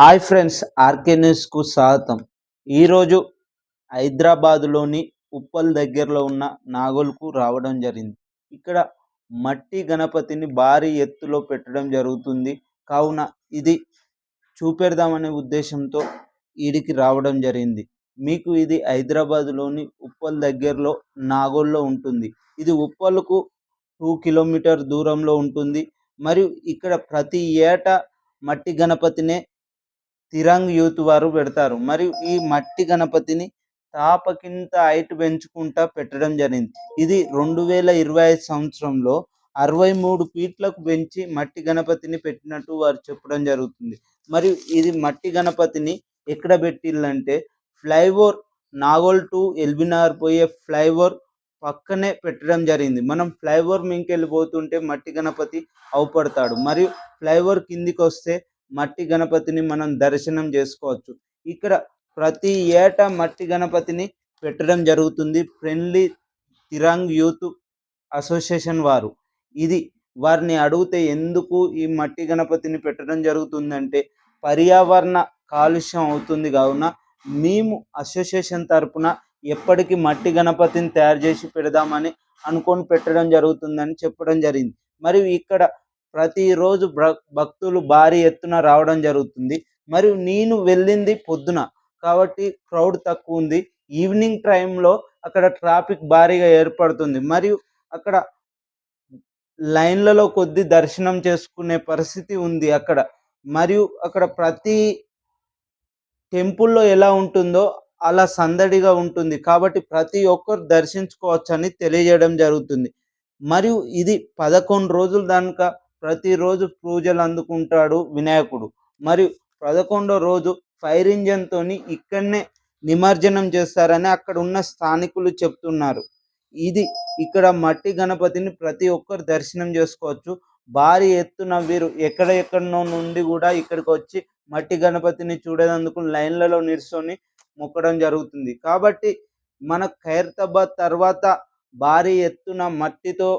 Hi friends RK న్యూస్కు స్వాగతం. ఈరోజు హైదరాబాదులోని ఉప్పల్ దగ్గరలో ఉన్న నాగోల్కు రావడం జరిగింది. ఇక్కడ మట్టి గణపతిని భారీ ఎత్తులో పెట్టడం జరుగుతుంది. కావున ఇది చూపెడదామనే ఉద్దేశంతో ఈడికి రావడం జరిగింది. మీకు ఇది హైదరాబాదులోని ఉప్పల్ దగ్గరలో నాగోల్లో ఉంటుంది. ఇది ఉప్పల్కు టూ కిలోమీటర్ దూరంలో ఉంటుంది. మరియు ఇక్కడ ప్రతి ఏటా మట్టి గణపతినే తిరంగ్ యూత్ వారు పెడతారు. మరియు ఈ మట్టి గణపతిని తాపకింత హైట్ పెంచుకుంటా పెట్టడం జరిగింది. ఇది రెండు వేల ఇరవై ఐదు సంవత్సరంలో అరవై మూడు ఫీట్లకు పెంచి మట్టి గణపతిని పెట్టినట్టు వారు చెప్పడం జరుగుతుంది. మరియు ఇది మట్టి గణపతిని ఎక్కడ పెట్టిల్లంటే ఫ్లైఓవర్ నాగోల్ టు ఎల్బినార్ పోయే ఫ్లైఓవర్ పక్కనే పెట్టడం జరిగింది. మనం ఫ్లైఓవర్ మింకెళ్ళిపోతుంటే మట్టి గణపతి అవుపడతాడు. మరియు ఫ్లైఓవర్ కిందికి వస్తే మట్టి గణపతిని మనం దర్శనం చేసుకోవచ్చు. ఇక్కడ ప్రతి ఏటా మట్టి గణపతిని పెట్టడం జరుగుతుంది. ఫ్రెండ్లీ తిరంగ్ యూత్ అసోసియేషన్ వారు. ఇది వారిని అడిగితే ఎందుకు ఈ మట్టి గణపతిని పెట్టడం జరుగుతుందంటే పర్యావరణ కాలుష్యం అవుతుంది కావున మేము అసోసియేషన్ తరపున ఎప్పటికీ మట్టి గణపతిని తయారు చేసి పెడదామని అనుకొని పెట్టడం జరుగుతుందని చెప్పడం జరిగింది. మరియు ఇక్కడ ప్రతిరోజు భక్తులు భారీ ఎత్తున రావడం జరుగుతుంది. మరియు నేను వెళ్ళింది పొద్దున. కాబట్టి క్రౌడ్ తక్కువ ఉంది. ఈవినింగ్ టైంలో అక్కడ ట్రాఫిక్ భారీగా ఏర్పడుతుంది. మరియు అక్కడ లైన్లలో కొద్ది దర్శనం చేసుకునే పరిస్థితి ఉంది అక్కడ. మరియు అక్కడ ప్రతి టెంపుల్లో ఎలా ఉంటుందో అలా సందడిగా ఉంటుంది. కాబట్టి ప్రతి ఒక్కరు దర్శించుకోవచ్చని తెలియజేయడం జరుగుతుంది. మరియు ఇది పదకొండు రోజుల దానిక ప్రతిరోజు పూజలు అందుకుంటాడు వినాయకుడు. మరియు పదకొండో రోజు ఫైర్ ఇంజన్తో ఇక్కడనే నిమజ్జనం చేస్తారని అక్కడ ఉన్న స్థానికులు చెప్తున్నారు. ఇది ఇక్కడ మట్టి గణపతిని ప్రతి ఒక్కరు దర్శనం చేసుకోవచ్చు. భారీ ఎత్తున వీరు ఎక్కడెక్కడో నుండి కూడా ఇక్కడికి వచ్చి మట్టి గణపతిని చూడేందుకు లైన్లలో నిల్చొని మొక్కడం జరుగుతుంది. కాబట్టి మన ఖైరతాబాద్ తర్వాత భారీ ఎత్తున మట్టితో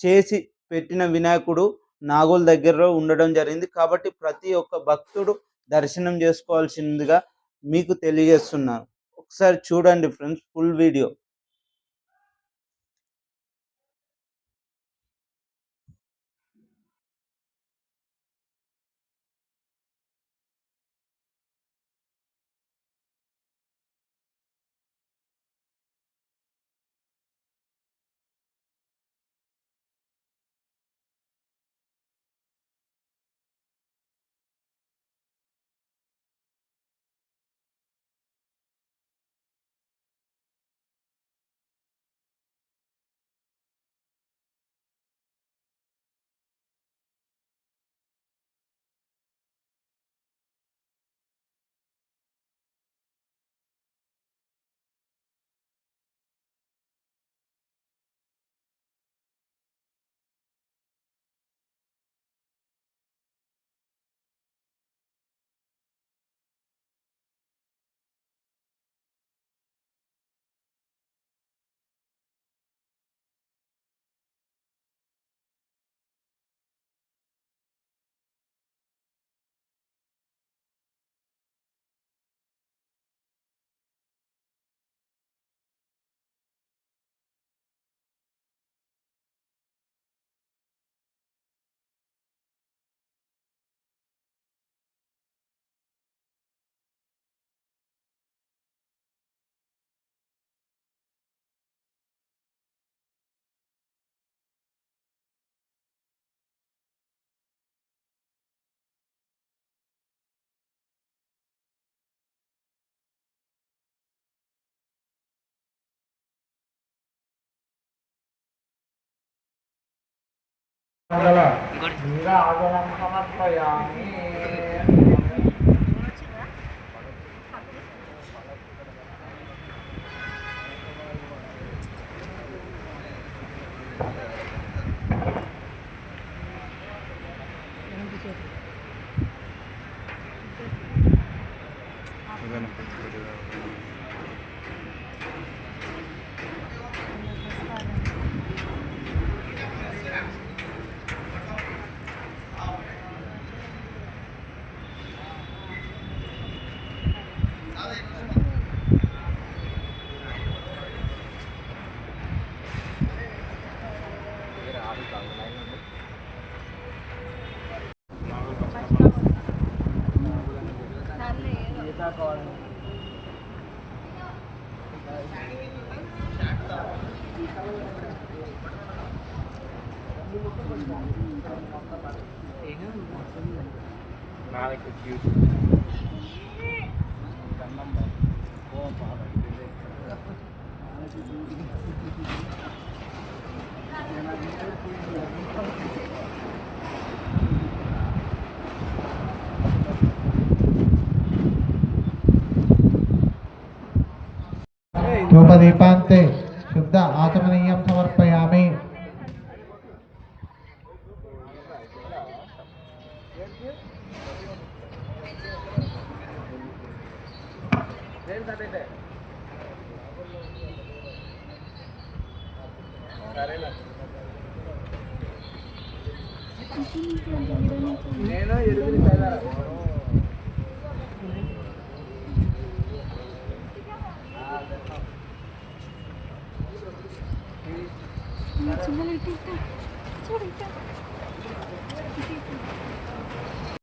చేసి పెట్టిన వినాయకుడు నాగోల్ దగ్గరలో ఉండడం జరిగింది. కాబట్టి ప్రతి ఒక్క భక్తుడు దర్శనం చేసుకోవాల్సిందిగా మీకు తెలియజేస్తున్నాను. ఒకసారి చూడండి ఫ్రెండ్స్ ఫుల్ వీడియో. 내가 아들랑 삼았어요. गीता कौन नाले कुछ ధూపదీపాంతే శుద్ధ ఆత్మనీయం సమర్పయామి. నేను ఎరుగుని 怎么了？这 lagi, kita.